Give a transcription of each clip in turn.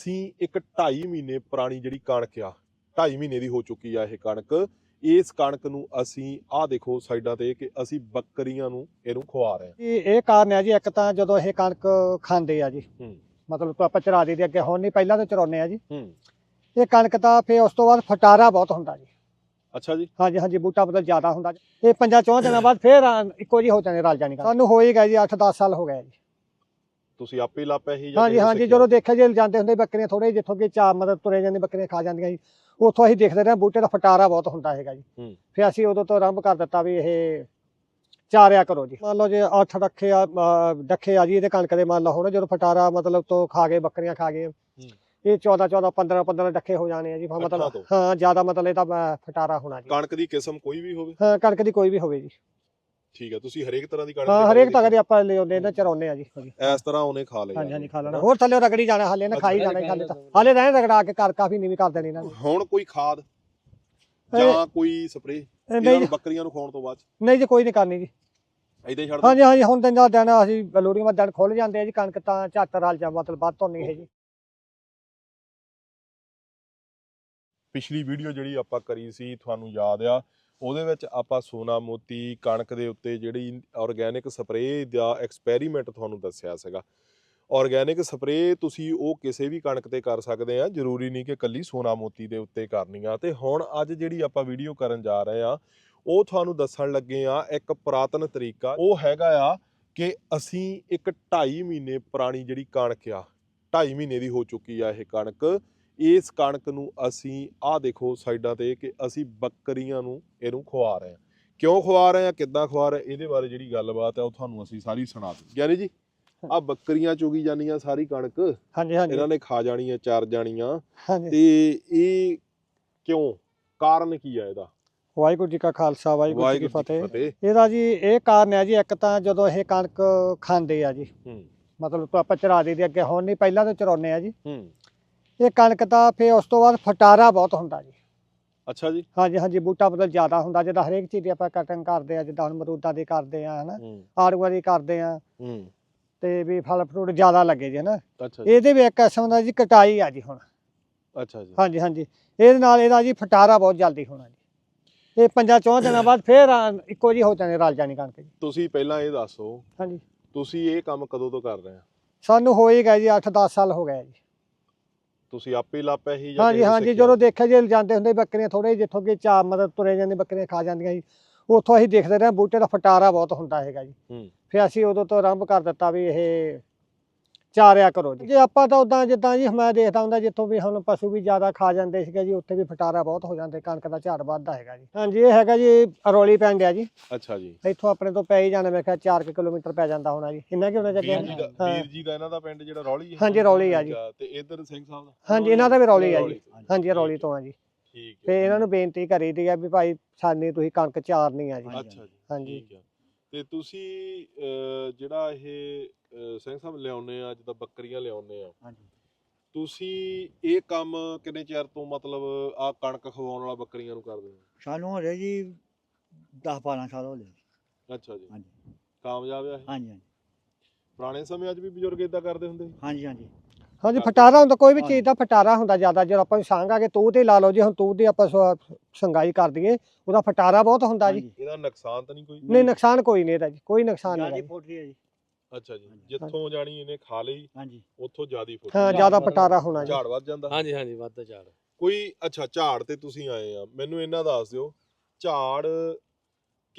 ਅਸੀਂ ਇੱਕ 2.5 ਮਹੀਨੇ ਪੁਰਾਣੀ ਜਿਹੜੀ ਕਣਕ ਆ 2.5 ਮਹੀਨੇ ਦੀ ਹੋ ਚੁੱਕੀ ਆ ਇਹ ਕਣਕ ਇਸ ਕਣਕ ਨੂੰ ਅਸੀਂ ਆਹ ਦੇਖੋ ਸਾਈਡਾਂ ਤੇ ਕਿ ਅਸੀਂ ਬੱਕਰੀਆਂ ਨੂੰ ਇਹਨੂੰ ਖਵਾ ਰਹੇ ਹਾਂ। ਇਹ ਇਹ ਕਾਰਨ ਹੈ ਜੀ ਇੱਕ ਤਾਂ ਜਦੋਂ ਇਹ ਕਣਕ ਖਾਂਦੇ ਆ ਜੀ ਮਤਲਬ ਆਪਾਂ ਚਰਾ ਦੇ ਅੱਗੇ ਹੁਣ ਨਹੀਂ ਪਹਿਲਾਂ ਤਾਂ ਚਰਾਉਂਦੇ ਆ ਜੀ। ਇਹ ਕਣਕ ਤਾਂ ਫੇ ਉਸ ਤੋਂ ਬਾਅਦ ਫਟਾਰਾ ਬਹੁਤ ਹੁੰਦਾ ਜੀ। ਅੱਛਾ ਜੀ। ਹਾਂਜੀ ਹਾਂਜੀ ਬੂਟਾ ਮਤਲਬ ਜ਼ਿਆਦਾ ਹੁੰਦਾ ਜੀ। ਇਹ ਪੰਜਾਂ ਚੌਂ ਦਿਨਾਂ ਬਾਅਦ ਫੇਰ ਇੱਕੋ ਜੀ ਹੋ ਜਾਣੇ ਰਲ ਜਾਣੀ ਸਾਨੂੰ ਹੋ ਹੀ ਗਿਆ ਜੀ 8-10 ਸਾਲ ਹੋ ਗਏ ਜੀ। ਤੁਸੀਂ ਆਪੇ ਲਾਪਿਆ ਹੀ ਜਾਂ ਹਾਂਜੀ ਹਾਂਜੀ? ਜਦੋਂ ਦੇਖਿਆ ਜੀ ਜਾਂਦੇ ਹੁੰਦੇ ਬੱਕਰੀਆਂ ਥੋੜੇ ਜਿੱਥੋਂ ਕਿ ਚਾ ਮਤਲਬ ਤੁਰੇ ਜਾਂਦੇ ਬੱਕਰੀਆਂ ਖਾ ਜਾਂਦੀਆਂ ਜੀ ਉੱਥੋਂ ਅਸੀਂ ਦੇਖਦੇ ਰਹੇ ਬੂਟੇ ਦਾ ਫਟਾਰਾ ਬਹੁਤ ਹੁੰਦਾ ਹੈਗਾ ਜੀ। ਫਿਰ ਅਸੀਂ ਉਦੋਂ ਤੋਂ ਆਰੰਭ ਕਰ ਦਿੱਤਾ ਵੀ ਇਹ ਚਾਰਿਆ ਕਰੋ ਜੀ ਮੰਨ ਲਓ ਜੇ 8 ਰੱਖੇ ਆ ਡੱਖੇ ਆ ਜੀ ਇਹਦੇ ਕਣਕ ਦੇ ਮੰਨ ਲਓ ਹੁਣ ਜਦੋਂ ਫਟਾਰਾ ਮਤਲਬ ਤੋਂ ਖਾ ਗਏ ਬੱਕਰੀਆਂ ਖਾ ਗਏ ਇਹ 14 14 15 15 ਡੱਖੇ ਹੋ ਜਾਣੇ ਆ ਜੀ ਮਤਲਬ। ਹਾਂ ਜ਼ਿਆਦਾ ਮਤਲਬ ਇਹ ਤਾਂ ਫਟਾਰਾ ਹੋਣਾ ਜੀ ਕਣਕ ਦੀ ਕਿਸਮ ਕੋਈ ਵੀ ਹੋਵੇ ਹਾਂ ਕਣਕ ਦੀ ਕੋਈ ਵੀ ਹੋਵੇ ਜੀ ਠੀਕ ਹੈ ਤੁਸੀਂ ਹਰੇਕ ਤਰ੍ਹਾਂ ਦੀ ਕਣਕ ਹਾਂ ਦੇ ਹਰੇਕ ਤੱਕ ਦੇ ਆਪਾਂ ਲਿਆਉਂਦੇ ਇਹਨਾਂ ਚਰਾਉਂਦੇ ਆ ਜੀ ਹਾਂਜੀ ਇਸ ਤਰ੍ਹਾਂ ਉਹਨੇ ਖਾ ਲਿਆ। ਹਾਂਜੀ ਖਾ ਲੈਣਾ। ਹੋਰ ਥੱਲੇ ਰਗੜੀ ਜਾਣਾ ਹਾਲੇ ਨਾ ਖਾਈ ਜਾਣਾ ਹਾਲੇ ਤਾਂ। ਹਾਲੇ ਰਹਿਣ ਰਗੜਾ ਕੇ ਕਰ ਕਾਫੀ ਨੀਵੀਂ ਕਰ ਦੇਣੀ ਇਹਨਾਂ ਨੇ। ਹੁਣ ਕੋਈ ਖਾਦ ਜਾਂ ਕੋਈ ਸਪਰੇ ਇਹ ਇਹਨਾਂ ਨੂੰ ਬੱਕਰੀਆਂ ਨੂੰ ਖਵਾਉਣ ਤੋਂ ਬਾਅਦ ਨਹੀਂ ਜੀ ਕੋਈ ਨਹੀਂ ਕਰਨੀ ਜੀ। ਇਦਾਂ ਹੀ ਛੱਡ? ਹਾਂਜੀ ਹਾਂਜੀ ਹੁਣ ਦਾ ਦਿਨ ਅਸੀਂ ਬਲੂਰੀ ਮਾ ਦਿਨ ਖੁੱਲ ਜਾਂਦੇ ਆ ਜੀ ਕਣਕ ਤਾਂ ਝੱਟ ਰਲ ਜਾ ਮਤਲਬ ਵੱਧ ਤੋਂ ਨਹੀਂ ਹੈ ਜੀ। ਪਿਛਲੀ ਵੀਡੀਓ ਜਿਹੜੀ ਆਪਾਂ ਕਰੀ ਸੀ ਤੁਹਾਨੂੰ ਯਾਦ ਆ ਉਹਦੇ ਵਿੱਚ ਆਪਾਂ ਸੋਨਾ, ਮੋਤੀ, ਕਣਕ ਦੇ ਉੱਤੇ ਜਿਹੜੀ ਆਰਗੇਨਿਕ ਸਪਰੇਅ ਦਾ ਐਕਸਪੈਰੀਮੈਂਟ ਤੁਹਾਨੂੰ ਦੱਸਿਆ ਸੀਗਾ। ਆਰਗੇਨਿਕ ਸਪਰੇਅ ਤੁਸੀਂ ਉਹ ਕਿਸੇ ਵੀ ਕਣਕ ਤੇ ਕਰ ਸਕਦੇ ਆ, ਜ਼ਰੂਰੀ ਨਹੀਂ ਕਿ ਕੱਲੀ ਸੋਨਾ, ਮੋਤੀ ਦੇ ਉੱਤੇ ਕਰਨੀ ਆ। ਤੇ ਹੁਣ ਅੱਜ ਜਿਹੜੀ ਆਪਾਂ ਵੀਡੀਓ ਕਰਨ ਜਾ ਰਹੇ ਆ, ਉਹ ਤੁਹਾਨੂੰ ਦੱਸਣ ਲੱਗੇ ਆ ਇੱਕ ਪੁਰਾਤਨ ਤਰੀਕਾ। ਉਹ ਹੈਗਾ ਆ ਕਿ ਅਸੀਂ ਇੱਕ 2.5 ਮਹੀਨੇ ਪੁਰਾਣੀ ਜਿਹੜੀ ਕਣਕ ਆ 2.5 ਮਹੀਨੇ ਦੀ ਹੋ ਚੁੱਕੀ ਆ ਇਹ ਕਣਕ ਇਸ ਕਣਕ ਨੂੰ ਅਸੀਂ ਆਹ ਦੇਖੋ ਸਾਈਡਾਂ ਤੇ ਕਿ ਅਸੀਂ ਬੱਕਰੀਆਂ ਨੂੰ ਇਹਨੂੰ ਖਵਾ ਰਹੇ ਹਾਂ। ਕਿਉਂ ਖਵਾ ਰਹੇ ਹਾਂ ਕਿੱਦਾਂ ਖਵਾ ਰਹੇ ਇਹਦੇ ਬਾਰੇ ਜਿਹੜੀ ਗੱਲਬਾਤ ਹੈ ਉਹ ਤੁਹਾਨੂੰ ਅਸੀਂ ਸਾਰੀ ਸੁਣਾ ਦਿੱਤੀ। ਗਿਆਨੀ ਜੀ ਆ ਬੱਕਰੀਆਂ ਚੁਗੀ ਜਾਂਦੀਆਂ ਸਾਰੀ ਕਣਕ। ਹਾਂਜੀ ਹਾਂਜੀ। ਇਹਨਾਂ ਨੇ ਖਾ ਜਾਣੀ ਹੈ ਚਾਰ ਜਾਣੀਆਂ। ਤੇ ਇਹ ਕਿਉਂ? ਕਾਰਨ ਕੀ ਹੈ ਇਹਦਾ? ਵਾਹਿਗੁਰੂ ਜੀ ਕਾ ਖਾਲਸਾ ਵਾਹਿਗੁਰੂ ਜੀ ਕੀ ਫਤਿਹ। ਇਹਦਾ ਜੀ ਇਹ ਕਾਰਨ ਹੈ ਜੀ ਇੱਕ ਤਾਂ ਜਦੋਂ ਇਹ ਕਣਕ ਖਾਂਦੇ ਆ ਜੀ ਹੂੰ। ਮਤਲਬ ਆਪਾਂ ਚਰਾ ਦੇ ਅੱਗੇ ਹੁਣ ਨਹੀਂ ਪਹਿਲਾਂ ਤਾਂ ਚਰਾਉਂਦੇ ਆ ਜੀ। ਹੂੰ। ਇਹ ਕਣਕ ਤਾਂ ਫੇ ਉਸ ਤੋਂ ਬਾਅਦ ਫਟਾਰਾ ਬਹੁਤ ਹੁੰਦਾ ਜੀ। ਅੱਛਾ ਜੀ। ਹਾਂਜੀ ਹਾਂਜੀ ਬੂਟਾ ਮਤਲਬ ਜ਼ਿਆਦਾ ਹੁੰਦਾ ਜਿੱਦਾਂ ਹਰੇਕ ਚੀਜ਼ ਦੀ ਆਪਾਂ ਕਟਿੰਗ ਕਰਦੇ ਆ ਜਿੱਦਾਂ ਹੁਣ ਮਰੂਦਾਂ ਦੀ ਕਰਦੇ ਆ ਹਨਾ। ਹੂੰ। ਆੜੂਆਂ ਦੀ ਕਰਦੇ ਆ ਹੂੰ। ਤੇ ਵੀ ਫਲ ਫਰੂਟ ਜ਼ਿਆਦਾ ਲੱਗੇ ਜੀ ਹਨਾ। ਅੱਛਾ ਜੀ। ਇਹਦੇ ਵੀ ਇੱਕ ਕਿਸਮ ਦਾ ਜੀ ਕਟਾਈ ਆ ਜੀ ਹੁਣ। ਅੱਛਾ ਜੀ। ਹਾਂਜੀ ਹਾਂਜੀ। ਇਹਦੇ ਨਾਲ ਇਹਦਾ ਜੀ ਫਟਾਰਾ ਬਹੁਤ ਜਲਦੀ ਹੋਣਾ ਜੀ। ਇਹ ਪੰਜਾਂ ਚੌਂ ਦਿਨਾਂ ਬਾਅਦ ਫੇਰ ਆ- ਇੱਕੋ ਜੀ ਹੋ ਜਾਣੇ ਰਲ ਜਾਣੀ ਕਣਕ ਜੀ। ਤੁਸੀਂ ਪਹਿਲਾਂ ਇਹ ਦੱਸੋ ਹਾਂਜੀ। ਤੁਸੀਂ ਇਹ ਕੰਮ ਕਦੋਂ ਤੋਂ ਕਰ ਰਹੇ ਆ ਸਾਨੂੰ ਹੋ ਹੀ ਗਿਆ ਜੀ 8-10 ਸਾਲ ਹੋ ਗਏ ਜੀ। ਤੁਸੀਂ ਆਪੇ ਲਾਪਿਆ ਹੀ ਜਾਂ ਹਾਂਜੀ ਕਿਸੇ ਹਾਂਜੀ ਸਿੱਖਿਆ? ਜਦੋਂ ਦੇਖਿਆ ਜੀ ਜਾਂਦੇ ਹੁੰਦੇ ਬੱਕਰੀਆਂ ਥੋੜੇ ਜਿੱਥੋਂ ਕਿ ਚਾ ਮਤਲਬ ਤੁਰੇ ਜਾਂਦੇ ਬੱਕਰੀਆਂ ਖਾ ਜਾਂਦੀਆਂ ਜੀ ਉੱਥੋਂ ਅਸੀਂ ਦੇਖਦੇ ਰਹੇ ਬੂਟੇ ਦਾ ਫਟਾਰਾ ਬਹੁਤ ਹੁੰਦਾ ਹੈਗਾ ਜੀ ਹੂੰ। ਫਿਰ ਅਸੀਂ ਉਦੋਂ ਤੋਂ ਆਰੰਭ ਕਰ ਦਿੱਤਾ ਵੀ ਇਹ ਚਾਰਿਆ ਕਰੋ ਜੀ। ਜੇ ਆਪਾਂ ਤਾਂ ਉਦਾਂ ਜਿੱਦਾਂ ਜੀ ਮੈਂ ਦੇਖਦਾ ਹੁੰਦਾ ਜਿੱਥੋਂ ਵੀ ਹੁਣ ਪਸ਼ੂ ਵੀ ਜ਼ਿਆਦਾ ਖਾ ਜਾਂਦੇ ਸੀਗੇ ਜੀ ਉੱਥੇ ਵੀ ਫਟਾਰਾ ਬਹੁਤ ਹੋ ਜਾਂਦੇ ਕਣਕ ਦਾ ਝਾੜ ਵੱਧਦਾ ਹੈਗਾ ਜੀ। ਹਾਂਜੀ ਇਹ ਹੈਗਾ ਜੀ ਅਰੋਲੀ ਪਿੰਡ ਆ ਜੀ। ਅੱਛਾ ਜੀ। ਇੱਥੋਂ ਆਪਣੇ ਤੋਂ ਪੈ ਹੀ ਜਾਣਾ ਮੈਂ ਕਿਹਾ 4 ਕਿਲੋਮੀਟਰ ਪੈ ਜਾਂਦਾ ਹੋਣਾ ਜੀ। ਇੰਨਾ ਕਿ ਹੋਣਾ ਵੀਰ ਚਾਹੀਦਾ ਜੀ ਦਾ। ਵੀਰ ਜੀ ਦਾ ਇਹਨਾਂ ਦਾ ਪਿੰਡ ਜਿਹੜਾ ਰੌਲੀ ਹੈ। ਹਾਂਜੀ, ਰੌਲੀ ਆ ਜੀ। ਅੱਛਾ, ਤੇ ਇਧਰ ਸਿੰਘ ਸਾਹਿਬ ਦਾ? ਹਾਂਜੀ ਇਹਨਾਂ ਦਾ ਵੀ ਰੌਲੀ ਆ ਰੌਲੀ ਜੀ। ਤੋਂ। ਹਾਂਜੀ ਅਰੋਲੀ ਤੋਂ ਆ ਜੀ। ਠੀਕ ਹੈ। ਤੇ ਇਹਨਾਂ ਨੂੰ ਬੇਨਤੀ ਕਰੀ ਦੀ ਆ ਵੀ ਭਾਈ ਸਾਨੀ ਤੁਸੀਂ ਕਣਕ ਚਾਰਨੀ ਆ ਜੀ। ਅੱਛਾ ਜੀ। ਹਾਂਜੀ। ਠੀਕ ਹੈ। ਤੇ ਤੁਸੀਂ ਜਿਹੜਾ ਇਹ ਸਿੰਘ ਸਾਹਿਬ ਲਿਆਉਨੇ ਆ ਜਿੱਦਾਂ ਬੱਕਰੀਆਂ ਲਿਆਉਨੇ ਆ। ਹਾਂਜੀ। ਤੁਸੀਂ ਇਹ ਕੰਮ ਕਿੰਨੇ ਚਿਰ ਤੋਂ ਮਤਲਬ ਆ ਕਣਕ ਖਵਾਉਣ ਵਾਲਾ ਬੱਕਰੀਆਂ ਨੂੰ ਕਰਦੇ ਹੋ? ਸਾਨੂੰ ਹੋ ਰਿਹਾ ਜੀ 10 12 ਸਾਲ ਹੋ ਗਏ। ਅੱਛਾ ਜੀ। ਹਾਂਜੀ। ਕਾਮਯਾਬ ਆ ਇਹ? ਹਾਂਜੀ ਹਾਂਜੀ। ਪੁਰਾਣੇ ਸਮਿਆਂ 'ਚ ਵੀ ਬਜ਼ੁਰਗ ਇਦਾਂ ਕਰਦੇ ਹੁੰਦੇ ਸੀ? ਹਾਂਜੀ ਹਾਂਜੀ। ਹਾਂਜੀ ਫਟਾਰਾ ਹੁੰਦਾ ਕੋਈ ਵੀ। ਚੀਜ਼ ਦਾ ਫਟਾਰਾ ਹੁੰਦਾ ਜ਼ਿਆਦਾ ਜਦੋਂ ਆਪਾਂ ਸੰਗਾਂਗੇ ਤੂੰ ਤੇ ਲਾ ਲਓ ਜੀ ਹੁਣ ਤੂੰ ਦੀ ਆਪਾਂ ਸੰਗਾਈ ਕਰ ਦਈਏ ਉਹਦਾ ਫਟਾਰਾ ਬਹੁਤ ਹੁੰਦਾ ਜੀ। ਇਹਦਾ ਨੁਕਸਾਨ ਤਾਂ ਨਹੀਂ ਕੋਈ? ਨਹੀਂ ਨੁਕਸਾਨ ਕੋਈ ਨਹੀਂ ਇਹਦਾ ਜੀ ਕੋਈ ਨੁਕਸਾਨ ਨਹੀਂ ਜੀ। ਫੁੱਟ ਰਹੀ ਹੈ ਜੀ। ਅੱਛਾ ਜੀ। ਜਿੱਥੋਂ ਜਾਣੀ ਇਹਨੇ ਖਾ ਲਈ ਹਾਂਜੀ। ਉੱਥੋਂ ਜ਼ਿਆਦੀ ਫੁੱਟ ਹਾਂ। ਜ਼ਿਆਦਾ ਫਟਾਰਾ ਹੋਣਾ ਜੀ। ਝਾੜ ਵੱਧ ਜਾਂਦਾ? ਹਾਂਜੀ ਹਾਂਜੀ ਵੱਧ ਝਾੜ। ਕੋਈ ਅੱਛਾ ਝਾੜ ਤੇ ਤੁਸੀਂ ਆਏ ਆ ਮੈਨੂੰ ਇਹਨਾਂ ਦੱਸ ਦਿਓ ਝਾੜ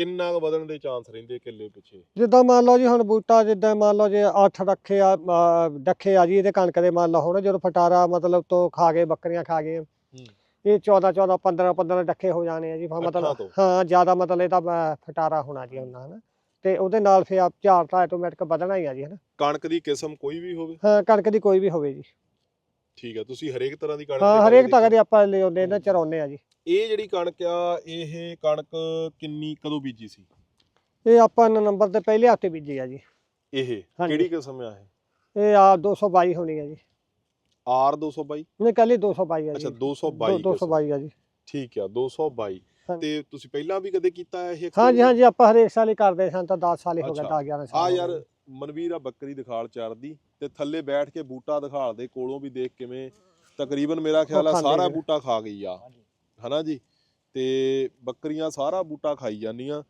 ਕਿੰਨਾ ਕੁ ਵਧਣ ਦੇ ਚਾਂਸ ਰਹਿੰਦੇ ਕਿੱਲੇ ਪਿੱਛੇ? ਜਿੱਦਾਂ ਮੰਨ ਲਓ ਜੀ ਹੁਣ ਬੂਟਾ ਜਿੱਦਾਂ ਮੰਨ ਲਓ ਜੇ 8 ਰੱਖੇ ਆ ਅ, ਡੱਖੇ ਆ ਜੀ ਇਹਦੇ ਕਣਕ ਦੇ ਮੰਨ ਲਓ ਹੁਣ ਜਦੋਂ ਫਟਾਰਾ ਮਤਲਬ ਤੋਂ ਖਾ ਗਏ ਬੱਕਰੀਆਂ ਖਾ ਗਏ। ਇਹ 14 14 15 15 ਡੱਖੇ ਹੋ ਜਾਣੇ ਆ ਜੀ ਅੱਠਾਂ ਮਤਲਬ। ਹਾਂ ਜ਼ਿਆਦਾ ਮਤਲਬ ਇਹਦਾ ਅ, ਫਟਾਰਾ ਹੋਣਾ ਜੀ ਉਹਨਾਂ ਹਨਾ। ਤੇ ਉਹਦੇ ਨਾਲ ਫਿਰ ਆਪ ਝਾੜ ਤਾਂ ਆਟੋਮੈਟਿਕ ਵਧਣਾ ਹੀ ਆ ਜੀ ਹਨਾ। ਕਣਕ ਦੀ ਕਿਸਮ ਕੋਈ ਵੀ ਹੋਵੇ? ਹਾਂ ਕਣਕ ਦੀ ਕੋਈ ਵੀ ਹੋਵੇ ਜੀ। ਠੀਕ ਹੈ ਤੁਸੀਂ ਹਰੇਕ ਤਰ੍ਹਾਂ ਦੀ ਕਣਕ ਹਾਂ ਦੇ ਹਰੇਕ ਤੱਕ ਦੇ ਆਪਾਂ ਲਿਆਉਂਦੇ ਨੇ ਚਰਾਉਂਦੇ ਆ ਜੀ। ਇਹ ਜਿਹੜੀ ਕਣਕ ਆ ਇਹ ਕਣਕ ਕਿੰਨੀ ਕਦੋਂ ਬੀਜੀ ਸੀ ਇਹ ਆਪਾਂ ਨੇ ਨੰਬਰ ਤੇ ਪਹਿਲੇ ਹਫ਼ਤੇ ਬੀਜੀ ਆ ਜੀ ਇਹ ਹਾਂਜੀ। ਕਿਹੜੀ ਕਿਸਮ ਆ ਇਹ ਇਹ ਆ 222 ਹੋਣੀ ਆ ਜੀ ਆਰ 222 ਨਹੀਂ ਕੱਲ ਹੀ 222 ਆ ਜੀ ਅੱਛਾ 222 ਦੋ- 222 ਆ ਜੀ ਠੀਕ ਆ 222 ਹਾਂਜੀ। ਤੇ ਤੁਸੀਂ ਪਹਿਲਾਂ ਵੀ ਕਦੇ ਕੀਤਾ ਇਹ ਹਾਂਜੀ ਹਾਂਜੀ ਆਪਾਂ ਹਰੇਕ ਸਾਲ ਹੀ ਕਰਦੇ ਸਾਂ ਤਾਂ 10 ਸਾਲ ਹੀ ਹੋ ਗਏ ਅੱਛਾ। 10 11 ਸਾਲ ਆ ਹੋ ਯਾਰ ਗਏ। ਮਨਵੀਰ ਆ ਬੱਕਰੀ ਦਿਖਾਲ ਚਾਰਦੀ ਤੇ ਥੱਲੇ ਬੈਠ ਕੇ ਬੂਟਾ ਦਿਖਾਲ ਦੇ ਕੋਲੋਂ ਵੀ ਦੇਖ ਕਿਵੇਂ ਤਕਰੀਬਨ ਮੇਰਾ ਖਿਆਲ ਆ ਖਾਂਦੇ ਸਾਰਾ ਨੇ। ਬੂਟਾ ਖਾ ਗਈ ਆ ਹਨਾ ਜੀ? ਤੇ ਬੱਕਰੀਆਂ ਸਾਰਾ ਬੂਟਾ ਖਾਈ ਜਾਂਦੀਆਂ।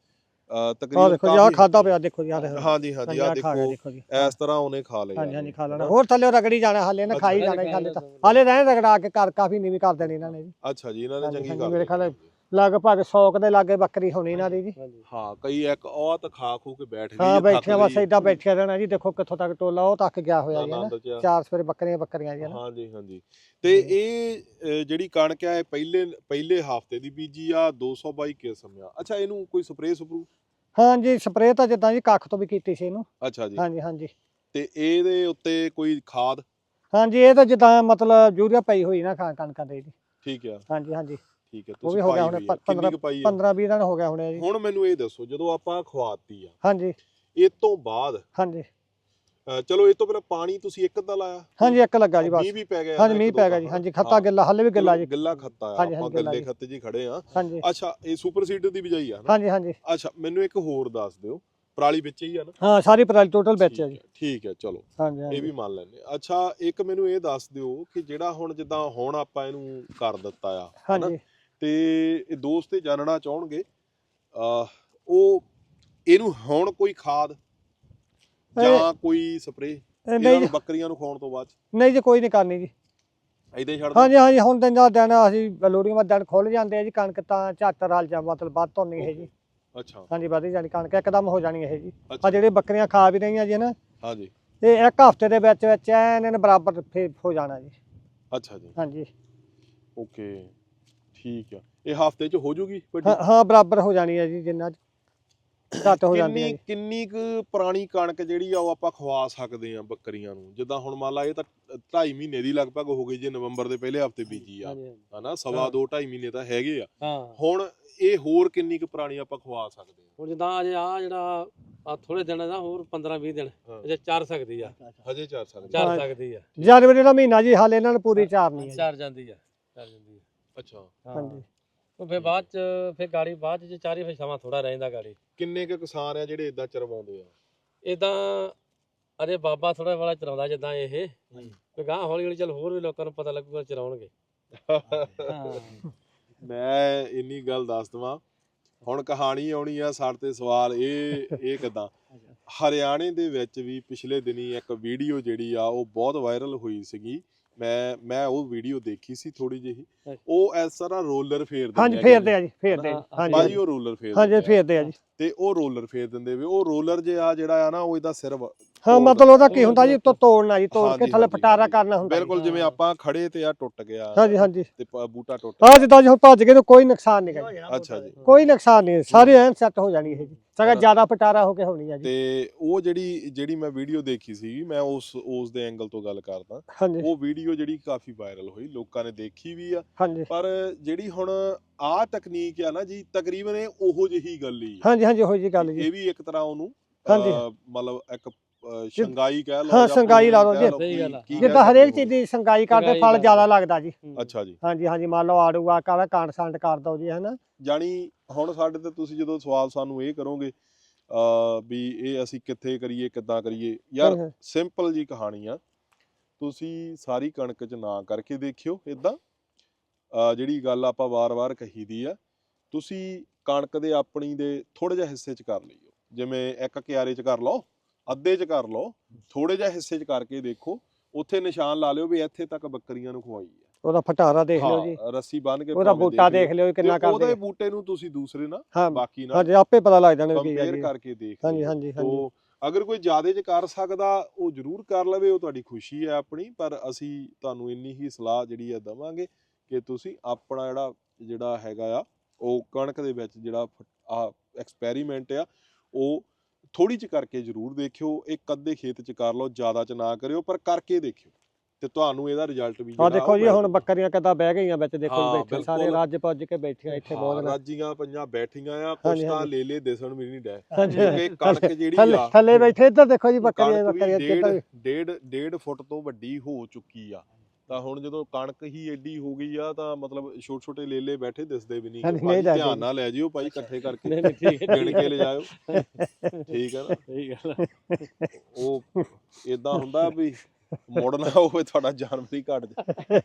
ਤਕਰੀਬਨ ਦੇਖੋ ਜੀ ਆਹ ਕਾਫੀ- ਖਾਦਾ ਪਿਆ ਦੇਖੋ ਜੀ ਆਹ ਦੇਖੋ ਹਾਂਜੀ ਹਾਂਜੀ ਆ ਦੇਖੋ ਦੇਖੋ ਜੀ। ਇਸ ਤਰ੍ਹਾਂ ਉਹਨੇ ਖਾ ਲਿਆ ਹਾਂਜੀ ਹਾਂਜੀ ਖਾ ਲੈਣਾ ਹੋਰ ਥੱਲੇ ਰਗੜੀ ਜਾਣਾ ਹਾਲੇ ਨਾ ਖਾਈ ਜਾਣਾ ਜੀ, ਹਾਲੇ ਤਾਂ। ਹਾਲੇ ਰਹਿਣ ਰਗੜਾ ਕੇ ਕਰ ਕਾਫੀ ਨੀਵੀਂ ਕਰ ਦੇਣੀ ਇਹਨਾਂ ਨੇ ਜੀ। ਅੱਛਾ ਜੀ ਇਹਨਾਂ ਨੇ ਚੰਗੀ ਮੇਰੇ ਖਿਆਲ ਲਗਭਗ 100 ਦੇ ਲਾਗੇ ਬੱਕਰੀ ਹੋਣੀ ਇਹਨਾਂ ਦੀ ਜੀ। ਹਾਂ ਕਈ ਇੱਕ ਔਤ ਖਾ ਖੂ ਕੇ ਬੈਠ ਗਈ ਹਾਂ ਬੈਠਿਆ ਬਸ। ਏਦਾਂ ਬੈਠਿਆ ਰਹਿਣਾ ਜੀ ਦੇਖੋ ਕਿੱਥੋਂ ਤੱਕ ਟੋਲਾ ਉਹ ਤੱਕ ਗਿਆ ਹੋਇਆ ਜੀ ਨਾ। ਚਾਰ ਸਵੇਰੇ ਬੱਕਰੀਆਂ ਬੱਕਰੀਆਂ ਜੀ ਨਾ। ਹਾਂਜੀ ਹਾਂਜੀ। ਤੇ ਇਹ ਜਿਹੜੀ ਕਣਕ ਆ ਇਹ ਪਹਿਲੇ ਪਹਿਲੇ ਹਫ਼ਤੇ ਦੀ ਬੀਜੀ ਆ 222 ਕਿਸਮ ਆ? ਅੱਛਾ ਇਹਨੂੰ ਕੋਈ ਸਪਰੇਅ ਸਪਰੂ? ਹਾਂਜੀ ਸਪਰੇਅ ਤਾਂ ਜਿੱਦਾਂ ਜੀ ਕੱਖ ਤੋਂ ਵੀ ਕੀਤੀ ਸੀ ਇਹਨੂੰ। ਅੱਛਾ ਜੀ। ਹਾਂਜੀ ਹਾਂਜੀ। ਤੇ ਇਹਦੇ ਉੱਤੇ ਕੋਈ ਖਾਦ? ਹਾਂਜੀ ਇਹ ਤਾਂ ਜਿੱਦਾਂ ਮਤਲਬ ਯੂਰੀਆ ਪਈ ਹੋਈ ਨਾ ਕਣਕਾਂ ਦੇ ਜੀ। ਠੀਕ ਆ। ਹਾਂਜੀ ਹਾਂਜੀ। ਠੀਕ ਹੈ ਉਹ ਤੁਸੀਂ ਵੀ ਹੋ ਗਿਆ ਪਾਈ ਹੋਈ ਆ। ਕਿੰਨੀ ਕੁ ਪਾਈ ਆ? 15 20 ਦਿਨ ਹੋ ਗਿਆ ਹੁਣੇ ਜੀ ਹੁਣ ਮੈਨੂੰ ਇਹ ਦੱਸੋ ਜਦੋਂ ਆਪਾਂ ਖਵਾਤੀ ਆ ਹਾਂਜੀ ਇਹ ਤੋਂ ਬਾਅਦ ਹਾਂਜੀ ਅ, ਚਲੋ ਇਹ ਤੋਂ ਪਹਿਲਾਂ ਪਾਣੀ ਤੁਸੀਂ ਇੱਕ ਅੱਧਾ ਲਾਇਆ ਹਾਂਜੀ ਇੱਕ ਲੱਗਾ ਜੀ ਬਸ ਮੀਂਹ ਵੀ ਪੈ ਗਿਆ ਹਾਂਜੀ ਮੀਂਹ ਪੈ ਗਿਆ ਜੀ। ਹਾਂਜੀ ਖੱਤਾ ਹਾਂ। ਗਿੱਲਾ ਹੱਲੇ ਵੀ ਗਿੱਲਾ ਜੀ ਗਿੱਲਾ ਖੱਤਾ ਆ ਹਾਂਜੀ, ਆਪਾਂ ਹਾਂਜੀ, ਗਿੱਲਾ ਗੱਲੇ ਜੀ। ਖੱਤੇ ਜੀ ਖੜੇ ਆ ਹਾਂਜੀ ਅੱਛਾ ਇਹ ਸੁਪਰ ਸੀਡਰ ਦੀ ਬਿਜਾਈ ਆ ਨਾ ਹਾਂਜੀ ਹਾਂਜੀ ਅੱਛਾ ਮੈਨੂੰ ਇੱਕ ਹੋਰ ਦੱਸ ਦਿਓ ਪਰਾਲੀ ਵਿੱਚ ਹੀ ਆ ਨਾ ਹਾਂ ਸਾਰੀ ਪਰਾਲੀ ਟੋਟਲ ਵਿੱਚ ਹੈ ਜੀ ਠੀਕ ਠੀਕ ਹੈ ਚਲੋ ਹਾਂਜੀ ਇਹ ਹਾਂਜੀ ਵੀ ਮੰਨ ਲੈਂਦੇ ਹਾਂ। ਅੱਛਾ ਇੱਕ ਮੈਨੂੰ ਇਹ ਦੱਸ ਦਿਓ ਕਿ ਜਿਹੜਾ ਹੁਣ ਜਿੱਦਾਂ ਹੁਣ ਆਪਾਂ ਇਹਨੂੰ ਕਰ ਦਿੱਤਾ ਆ ਹਨਾ? ਹਾਂਜੀ ਤੇ ਇਹ ਦੋਸਤ ਇਹ ਜਾਣਨਾ ਚਾਹਣਗੇ ਆ ਉਹ ਇਹਨੂੰ ਹੁਣ ਕੋਈ ਖਾਦ ਜਾਂ ਕੋਈ ਸਪਰੇ ਇਹ ਇਹਨਾਂ ਨੂੰ ਬੱਕਰੀਆਂ ਨੂੰ ਖਾਣ ਤੋਂ ਬਾਅਦ ਨਹੀਂ ਜੀ ਕੋਈ ਨਹੀਂ ਕਰਨੀ ਜੀ। ਇਦਾਂ ਹੀ ਛੱਡ? ਹਾਂਜੀ ਹਾਂਜੀ ਹੁਣ ਦਿਨ ਦਾ ਦਿਨ ਅਸੀਂ ਲੋੜੀਆਂ ਮਾ ਦਿਨ ਖੁੱਲ ਜਾਂਦੇ ਆ ਜੀ ਕਣਕ ਤਾਂ ਝੱਟ ਰਲ ਜਾ ਮਤਲਬ ਵੱਧ ਤੋਂ ਨਹੀਂ ਇਹ ਜੀ। ਅੱਛਾ। ਹਾਂਜੀ ਵੱਧ ਜਾਣੀ ਕਣਕ ਇੱਕਦਮ ਹੋ ਜਾਣੀ ਇਹ ਜੀ। ਆ ਜਿਹੜੇ ਬੱਕਰੀਆਂ ਖਾ ਵੀ ਰਹੀਆਂ ਜੀ ਨਾ ਹਾਂਜੀ। ਇਹ ਇੱਕ ਹਫ਼ਤੇ ਦੇ ਵਿੱਚ ਵਿੱਚ ਐਨ ਇਹਨੇ ਬਰਾਬਰ ਫੇ ਹੋ ਜਾਣਾ ਜੀ। ਅੱਛਾ ਜੀ। ਹਾਂਜੀ। ਓਕੇ। ਠੀਕ ਆ। ਇਹ ਹਫ਼ਤੇ ਚ ਹੋ ਜੂਗੀ ਹਾਂ ਹਾਂ ਬਰਾਬਰ ਹੋ ਜਾਣੀ ਹੈ ਜੀ ਜਿੰਨਾ ਘੱਟ ਹੋ ਜਾਂਦੀ ਹੈ ਕਿੰਨੀ ਜੀ। ਕਿੰਨੀ ਕੁ ਪੁਰਾਣੀ ਕਣਕ ਜਿਹੜੀ ਆ ਉਹ ਆਪਾਂ ਖਵਾ ਸਕਦੇ ਆ ਬੱਕਰੀਆਂ ਨੂੰ? ਜਿੱਦਾਂ ਹੁਣ ਮੰਨ ਲਾ ਇਹ ਤਾਂ 2.5 ਮਹੀਨੇ ਦੀ ਲਗਭਗ ਹੋ ਗਈ ਜੇ ਨਵੰਬਰ ਦੇ ਪਹਿਲੇ ਹਫ਼ਤੇ ਬੀਜੀ ਆ। ਹਨਾ ਸਵਾ ਹਾਂ। 2 2.5 ਮਹੀਨੇ ਤਾਂ ਹੈਗੇ ਆ। ਹਾਂ। ਹੁਣ ਇਹ ਹੋਰ ਕਿੰਨੀ ਕੁ ਪੁਰਾਣੀ ਆਪਾਂ ਖਵਾ ਸਕਦੇ ਹੁਣ ਜਿੱਦਾਂ ਅਜੇ ਆ ਜਿਹੜਾ ਆ ਥੋੜੇ ਦਿਨ ਦਾ ਹੋਰ 15 20 ਦਿਨ ਹਾਂ। ਅਜੇ ਚਾਰ ਸਕਦੀ ਆ। ਆ ਹਜੇ ਚਾਰ ਸਕਦੇ ਚਾਰ ਹਾਂ। ਸਕਦੀ ਆ। ਜਨਵਰੀ ਦਾ ਮਹੀਨਾ ਜੀ ਹਾਲੇ ਇਹਨਾਂ ਨੂੰ ਪੂਰੀ ਚਾਰਨੀ ਹੈ। ਚਾਰ ਜਾਂਦੀ ਆ। ਚਾਰ ਜਾਂਦੀ ਆ। ਅੱਛਾ। ਹਾਂਜੀ। ਉਹ ਫਿਰ ਬਾਅਦ ਚ ਫਿਰ ਗਾੜੀ ਬਾਅਦ ਚ ਚਾਰੀ ਫਿਰ ਸਮਾਂ ਥੋੜਾ ਰਹਿੰਦਾ ਗਾੜੀ। ਕਿੰਨੇ ਕੁ ਕਿਸਾਨ ਆ ਜਿਹੜੇ ਇਦਾਂ ਚਰਵਾਉਂਦੇ ਆ? ਇਦਾਂ ਅਰੇ ਬਾਬਾ ਥੋੜਾ ਵਾਲਾ ਚਲਾਉਂਦਾ ਜਿੱਦਾਂ ਇਹ। ਤੇ ਗਾਂ ਹੌਲੀ ਹੌਲੀ ਚੱਲ ਹੋਰ ਵੀ ਲੋਕਾਂ ਨੂੰ ਪਤਾ ਲੱਗੂਗਾ ਚਲਾਉਣਗੇ ਹਾਂ ਮੈਂ ਇੰਨੀ ਗੱਲ ਦੱਸ ਦਵਾਂ। ਹੁਣ ਕਹਾਣੀ ਆਉਣੀ ਆ ਸਾਡੇ ਤੇ ਸਵਾਲ ਇਹ ਇਹ ਕਿਦਾਂ? ਹਰਿਆਣੇ ਦੇ ਵਿੱਚ ਵੀ ਪਿਛਲੇ ਦਿਨੀ ਇੱਕ ਵੀਡੀਓ ਜਿਹੜੀ ਆ ਉਹ ਬਹੁਤ ਵਾਇਰਲ ਹੋਈ ਸੀਗੀ। ਮੈਂ ਮੈਂ ਉਹ ਵੀਡੀਓ ਦੇਖੀ ਸੀ ਥੋੜੀ ਜਿਹੀ। ਉਹ ਇਸ ਤਰ੍ਹਾਂ ਰੋਲਰ ਫੇਰਦੇ ਹਾਂਜੀ ਫੇਰਦੇ ਆ ਜੀ ਫੇਰਦੇ ਆ ਜੀ। ਹਾਂ, ਹਾਂਜੀ ਬਾਜੀ ਹਾਂਜੀ ਉਹ ਰੋਲਰ ਫੇਰ ਹਾਂਜੀ। ਫੇਰਦੇ ਆ ਜੀ। ਤੇ ਉਹ ਰੋਲਰ ਫੇਰ ਦਿੰਦੇ ਵੀ ਉਹ ਰੋਲਰ ਜੇ ਆ ਜਿਹੜਾ ਆ ਨਾ ਉਹ ਇਹਦਾ ਸਿਰ ਹਾਂ ਮਤਲਬ ਉਹਦਾ ਕੀ ਹੁੰਦਾ ਜੀ ਉੱਤੋਂ ਤੋੜਨਾ ਜੀ ਤੋੜ ਕੇ ਥੱਲੇ ਫਟਾਰਾ। ਕਰਨਾ ਹੁੰਦਾ। ਬਿਲਕੁਲ ਜਿਵੇਂ ਆਪਾਂ ਖੜੇ ਤੇ ਆ ਟੁੱਟ ਗਿਆ ਹਾਂਜੀ ਹਾਂਜੀ। ਤੇ ਬੂਟਾ ਟੁੱਟ ਆ ਜਿੱਦਾਂ ਜੀ ਹੁਣ ਭੱਜ ਗਏ ਤਾਂ ਕੋਈ ਨੁਕਸਾਨ ਨਹੀਂ ਜੀ। ਅੱਛਾ ਜੀ। ਕੋਈ ਨੁਕਸਾਨ ਨਹੀਂ ਸਾਰੇ ਐਨ ਸੈੱਟ ਹੋ ਜਾਣੀ ਇਹ ਜੀ। ਸਗਾ ਜ਼ਿਆਦਾ ਫਟਾਰਾ ਹੋ ਕੇ ਹੋਣੀ ਆ ਜੀ। ਤੇ ਉਹ ਜਿਹੜੀ ਜਿਹੜੀ ਮੈਂ ਵੀਡੀਓ ਦੇਖੀ ਸੀ ਮੈਂ ਉਸ ਉਸ ਦੇ ਐਂਗਲ ਤੋਂ ਗੱਲ ਕਰਦਾ। ਉਹ ਵੀਡੀਓ ਜਿਹੜੀ ਕਾਫੀ ਵਾਇਰਲ ਹੋਈ ਲੋਕਾਂ ਨੇ ਦੇਖੀ ਵੀ ਆ। ਪਰ ਜਿਹੜੀ ਹੁਣ ਆਹ ਤਕਨੀਕ ਆ ਨਾ ਜੀ ਤਕਰੀਬਨ ਇਹ ਉਹੋ ਜਿਹੀ ਗੱਲ ਹੀ ਆ ਹਾਂਜੀ ਹਾਂਜੀ ਹੋਈ ਜੀ ਗੱਲ ਜੀ ਇਹ ਵੀ ਇੱਕ ਤਰ੍ਹਾਂ ਉਹਨੂੰ ਹਾਂਜੀ। ਅਹ, ਮਤਲਬ ਇੱਕ ਅਹ, ਸ਼ੰਗਾਈ ਕਹਿ ਲਓ ਹਾਂ, ਜਾਂ ਸ਼ੰਗਾਈ ਲਾ ਲਓ ਜੀ। ਲਓ, ਸਹੀ ਕੀ- ਗੱਲ ਆ। ਕੀ ਕਹਿ ਜਿੱਦਾਂ ਹਰੇਕ ਚੀਜ਼ ਦੀ ਸੰਗਾਈ ਕਰਦੇ ਫਲ। ਜ਼ਿਆਦਾ ਲੱਗਦਾ ਜੀ। ਅੱਛਾ ਜੀ ਹਾਂਜੀ ਹਾਂਜੀ ਮੰਨ ਲਓ ਆੜੂਆ ਕਾਲਾ ਕਾਂਡ ਸੰਡ ਕਰ ਦੋ ਜੀ ਹਨਾ ਜਾਣੀ ਹੁਣ ਸਾਡੇ ਤੇ ਤੁਸੀਂ ਜਦੋਂ ਸਵਾਲ ਸਾਨੂੰ ਇਹ ਕਰੋਗੇ ਅ ਵੀ ਇਹ ਅਸੀਂ ਕਿੱਥੇ ਕਰੀਏ ਕਿੱਦਾਂ ਕਰੀਏ ਯਾਰ। ਸਿੰਪਲ ਜੀ ਕਹਾਣੀ ਆ ਤੁਸੀਂ ਸਾਰੀ ਕਣਕ ਚ ਨਾ ਕਰਕੇ ਦੇਖਿਓ ਇਦਾਂ ਜਿਹੜੀ ਗੱਲ ਆਪਾਂ ਵਾਰ-ਵਾਰ ਕਹੀਦੀ ਆ ਤੁਸੀਂ ਕਣਕ ਦੇ ਆਪਣੀ ਦੇ ਥੋੜੇ ਜਿਹਾ ਹਿੱਸੇ ਚ ਕਰ ਲਈਓ। ਜਿਵੇਂ ਇੱਕ ਕਿਆਰੇ ਚ ਕਰ ਲਓ ਅੱਧੇ ਚ ਕਰ ਲਓ ਥੋੜੇ ਜਿਹਾ ਹਿੱਸੇ ਚ ਕਰਕੇ ਦੇਖੋ ਉੱਥੇ ਨਿਸ਼ਾਨ ਲਾ ਲਿਓ ਵੀ ਇੱਥੇ ਤੱਕ ਬੱਕਰੀਆਂ ਨੂੰ ਖਵਾਈ ਆ। ਉਹਦਾ ਫਟਾਰਾ ਦੇਖ ਲਿਓ ਜੀ। ਰੱਸੀ ਬੰਨ ਕੇ ਉਹਦਾ ਬੂਟਾ ਦੇਖ ਲਿਓ ਕਿੰਨਾ ਉਹਦੇ ਕਰਦੇ ਬੂਟੇ ਨੂੰ ਤੁਸੀਂ ਦੂਸਰੇ ਨਾਲ ਬਾਕੀ ਨਾਲ ਹਾਂਜੀ ਆਪੇ ਪਤਾ ਲੱਗ ਜਾਣਾ ਕੀ ਹੈ ਕੰਪੇਅਰ ਕਰਕੇ ਦੇਖ ਹਾਂਜੀ। ਹਾਂਜੀ ਹਾਂਜੀ। ਅਗਰ ਕੋਈ ਜ਼ਿਆਦਾ ਚ ਕਰ ਸਕਦਾ ਉਹ ਜ਼ਰੂਰ ਕਰ ਲਵੇ ਉਹ ਤੁਹਾਡੀ ਖੁਸ਼ੀ ਹੈ ਆਪਣੀ ਪਰ ਅਸੀਂ ਤੁਹਾਨੂੰ ਇੰਨੀ ਹੀ ਸਲਾਹ ਜਿਹੜੀ ਆ ਦਵਾਂਗੇ ਕਿ ਤੁਸੀਂ ਆਪਣਾ ਜਿਹੜਾ ਜਿਹੜਾ ਹੈਗਾ ਆ ਉਹ ਕਣਕ ਦੇ ਵਿੱਚ ਜਿਹੜਾ ਆ ਐਕਸਪੈਰੀਮੈਂਟ ਆ ਉਹ ਥੋੜੀ ਚ ਕਰਕੇ ਜ਼ਰੂਰ ਦੇਖਿਓ ਇੱਕ ਅੱਧੇ ਖੇਤ ਚ ਕਰ ਲਓ ਜ਼ਿਆਦਾ ਚ ਨਾ ਕਰਿਓ ਪਰ ਕਰਕੇ ਦੇਖਿਓ ਤੇ ਤੁਹਾਨੂੰ ਇਹਦਾ ਰਿਜ਼ਲਟ ਵੀ ਆ ਜਿਹੜਾ ਦੇਖੋ ਜੀ ਹੁਣ। ਬੱਕਰੀਆਂ ਕਿੱਦਾਂ ਬਹਿ ਗਈਆਂ ਵਿੱਚ ਦੇਖੋ ਬੈਠੇ ਸਾਰੇ। ਰੱਜ ਭੱਜ ਕੇ ਬੈਠੀਆਂ ਇੱਥੇ ਬਹੁਤ ਨੇ ਰਾਜੀਆਂ ਪੰਜਾਂ ਬੈਠੀਆਂ ਆ ਕੁਛ ਤਾਂ ਹਾਂਜੀ। ਲੇਲੇ ਦਿਸਣ ਵੀ ਨਹੀਂ ਡੈ ਕਿਉਂਕਿ ਕਣਕ ਜਿਹੜੀ ਥੱਲੇ ਆ ਥੱਲੇ ਬੈਠੇ ਇੱਧਰ ਦੇਖੋ ਜੀ ਬੱਕਰੀਆਂ ਬੱਕਰੀਆਂ ਡੇਢ ਡੇਢ ਫੁੱਟ ਤੋਂ ਵੱਡੀ ਹੋ ਚੁੱਕੀ ਆ ਤਾਂ ਹੁਣ ਜਦੋਂ ਕਣਕ ਹੀ ਐਡੀ ਹੋ ਗਈ ਆ ਤਾਂ ਮਤਲਬ ਛੋਟੇ ਛੋਟੇ ਲੇਲੇ ਬੈਠੇ ਦਿਸਦੇ ਵੀ ਨਹੀਂ ਭਾਈ। ਧਿਆਨ ਨਾਲ ਲੈ ਜਿਓ ਭਾਈ ਇਕੱਠੇ ਕਰਕੇ ਨਹੀਂ ਨਹੀਂ ਠੀਕ ਹੈ ਗਿਣ ਕੇ ਲੈ ਜਾਇਓ ਠੀਕ ਹੈ ਨਾ ਸਹੀ ਗੱਲ ਆ। ਉਹ ਇਦਾਂ ਹੁੰਦਾ ਵੀ ਮੁੜਨਾ ਹੋਵੇ ਤੁਹਾਡਾ ਜਾਨਵਰ ਹੀ ਘਟ ਜਾ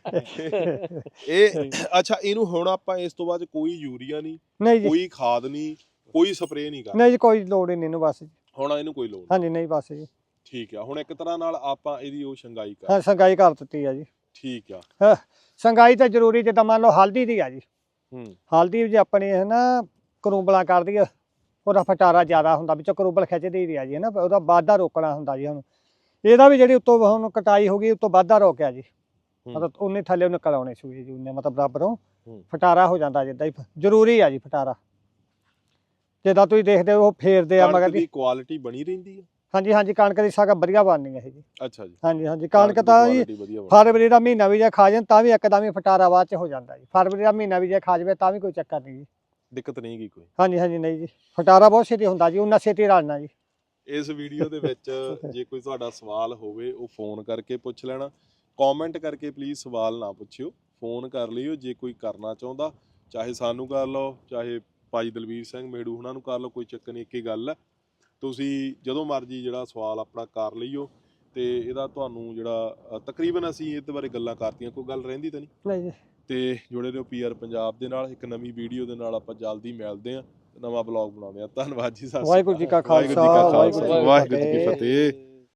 ਇਹ ਅੱਛਾ ਇਹਨੂੰ ਹੁਣ ਆਪਾਂ ਇਸ ਤੋਂ ਬਾਅਦ ਕੋਈ ਯੂਰੀਆ ਨਹੀਂ ਕੋਈ ਖਾਦ ਨਹੀਂ ਕੋਈ ਸਪਰੇਅ ਨਹੀਂ ਕਰਨਾ ਨਹੀਂ ਜੀ ਕੋਈ ਲੋੜ ਨਹੀਂ ਇਹਨੂੰ ਬਸ। ਹੁਣ ਇਹਨੂੰ ਕੋਈ ਲੋੜ ਨਹੀਂ। ਹਾਂਜੀ ਨਹੀਂ ਬਸ ਜੀ ਠੀਕ ਆ ਹੁਣ ਇੱਕ ਤਰ੍ਹਾਂ ਨਾਲ ਆਪਾਂ ਇਹਦੀ ਉਹ ਸ਼ੰਗਾਈ ਕਰ ਹਾਂ ਸੰਗਾਈ ਕਰ ਦਿੱਤੀ ਆ ਜੀ ਠੀਕ ਆ। ਸੰਗਾਈ ਤਾਂ ਜ਼ਰੂਰੀ ਜਿੱਦਾਂ ਮੰਨ ਲਓ ਹਲਦੀ ਦੀ ਆ ਜੀ। ਹੂੰ। ਹਲਦੀ ਜੇ ਆਪਣੀ ਹੈ ਨਾ ਕਰੂਬਲਾਂ ਕਰਦੀ ਆ ਉਹਦਾ ਫਟਾਰਾ ਜ਼ਿਆਦਾ ਹੁੰਦਾ ਵਿੱਚੋਂ ਕਰੂਬਲ ਖਿੱਚਦੀ ਦੀ ਆ ਜੀ ਹੈ ਨਾ ਉਹਦਾ ਵਾਧਾ ਰੋਕਣਾ ਹੁੰਦਾ ਜੀ ਹੁਣ ਇਹਦਾ ਵੀ ਜਿਹੜੀ ਉੱਤੋਂ ਹੁਣ ਕਟਾਈ ਹੋ ਗਈ ਉੱਤੋਂ ਵਾਧਾ ਰੋਕਿਆ ਜੀ। ਮਤਲਬ ਉਹਨੇ ਥੱਲੇ ਨਿਕਲ ਆਉਣੇ ਸੂਏ ਜੀ ਉਹਨੇ ਮਤਲਬ ਬਰਾਬਰੋਂ ਹੂੰ। ਫਟਾਰਾ ਹੋ ਜਾਂਦਾ ਜਿੱਦਾਂ ਹੀ ਫ- ਜ਼ਰੂਰੀ ਆ ਜੀ ਫਟਾਰਾ। ਜਿੱਦਾਂ ਤੁਸੀਂ ਦੇਖਦੇ ਹੋ ਉਹ ਫੇਰਦੇ ਆ ਮਗਰ ਦੀ। ਕੁਆਲਿਟੀ ਬਣੀ ਰਹਿੰਦੀ ਆ। ਹਾਂਜੀ ਹਾਂਜੀ ਕਣਕ ਦੀ ਸਾਗਾ ਵਧੀਆ ਬਣਨੀ ਹੈ ਜੀ। ਅੱਛਾ ਜੀ। ਹਾਂਜੀ ਹਾਂਜੀ ਕਣਕ ਤਾਂ ਜੀ। ਫਰਵਰੀ ਦਾ ਮਹੀਨਾ ਵੀ ਜੇ ਖਾ ਜਾਣ ਤਾਂ ਵੀ ਇੱਕਦਮ ਹੀ ਫਟਾਰਾ ਬਾਅਦ ਚ ਹੋ ਜਾਂਦਾ ਜੀ। ਫਰਵਰੀ ਦਾ ਮਹੀਨਾ ਵੀ ਜੇ ਖਾ ਜਾਵੇ ਤਾਂ ਵੀ ਕੋਈ ਚੱਕਰ ਨਹੀਂ ਜੀ। ਦਿੱਕਤ ਨਹੀਂ ਗਈ ਕੋਈ? ਹਾਂਜੀ ਹਾਂਜੀ ਨਹੀਂ ਜੀ। ਫਟਾਰਾ ਬਹੁਤ ਛੇਤੀ ਹੁੰਦਾ ਜੀ ਉਹਨਾਂ ਛੇਤੀ ਰਲਣਾ ਜੀ। ਇਸ ਵੀਡੀਓ ਦੇ ਵਿੱਚ ਜੇ ਕੋਈ ਤੁਹਾਡਾ ਸਵਾਲ ਹੋਵੇ ਉਹ ਫੋਨ ਕਰਕੇ ਪੁੱਛ ਲੈਣਾ। ਕਮੈਂਟ ਕਰਕੇ ਪਲੀਜ਼ ਸਵਾਲ ਨਾ ਪੁੱਛਿਓ। ਫੋਨ ਕਰ ਲਿਓ ਜੇ ਕੋਈ ਕਰਨਾ ਚਾਹੁੰਦਾ ਚਾਹੇ ਸਾਨੂੰ ਕਰ ਲਓ ਚਾਹੇ ਭਾਈ ਦਲਵੀਰ ਸਿੰਘ ਮੇੜੂ ਉਹਨਾਂ ਨੂੰ ਕਰ ਲਓ ਕੋਈ ਚੱਕਰ ਨਹੀਂ ਇੱਕ ਹੀ ਗੱਲ ਹੈ। ਤੁਸੀਂ ਜਦੋਂ ਮਰਜ਼ੀ ਜਿਹੜਾ ਸਵਾਲ ਆਪਣਾ ਕਰ ਲਈਓ ਤੇ ਇਹਦਾ ਤੁਹਾਨੂੰ ਜਿਹੜਾ ਤਕਰੀਬਨ ਅਸੀਂ ਇਹਦੇ ਬਾਰੇ ਗੱਲਾਂ ਕਰਤੀਆਂ ਕੋਈ ਗੱਲ ਰਹਿੰਦੀ ਤਾਂ ਨਹੀਂ? ਨਹੀਂ ਜੀ। ਤੇ ਜੁੜੇ ਰਹੋ ਪੀਆਰ ਪੰਜਾਬ ਦੇ ਨਾਲ ਇੱਕ ਨਵੀਂ ਵੀਡੀਓ ਦੇ ਨਾਲ ਆਪਾਂ ਜਲਦੀ ਮਿਲਦੇ ਹਾਂ ਨਵਾਂ ਬਲੌਗ ਬਣਾਉਂਦੇ ਹਾਂ। ਧੰਨਵਾਦ ਜੀ ਸਤਿ ਸ਼੍ਰੀ ਵਾਹਿਗੁਰੂ ਜੀ ਕਾ ਅਕਾਲ। ਵਾਹਿਗੁਰੂ ਜੀ ਕਾ ਖਾਲਸਾ, ਵਾਹਿਗੁਰੂ ਜੀ ਕੀ। ਫਤਿਹ।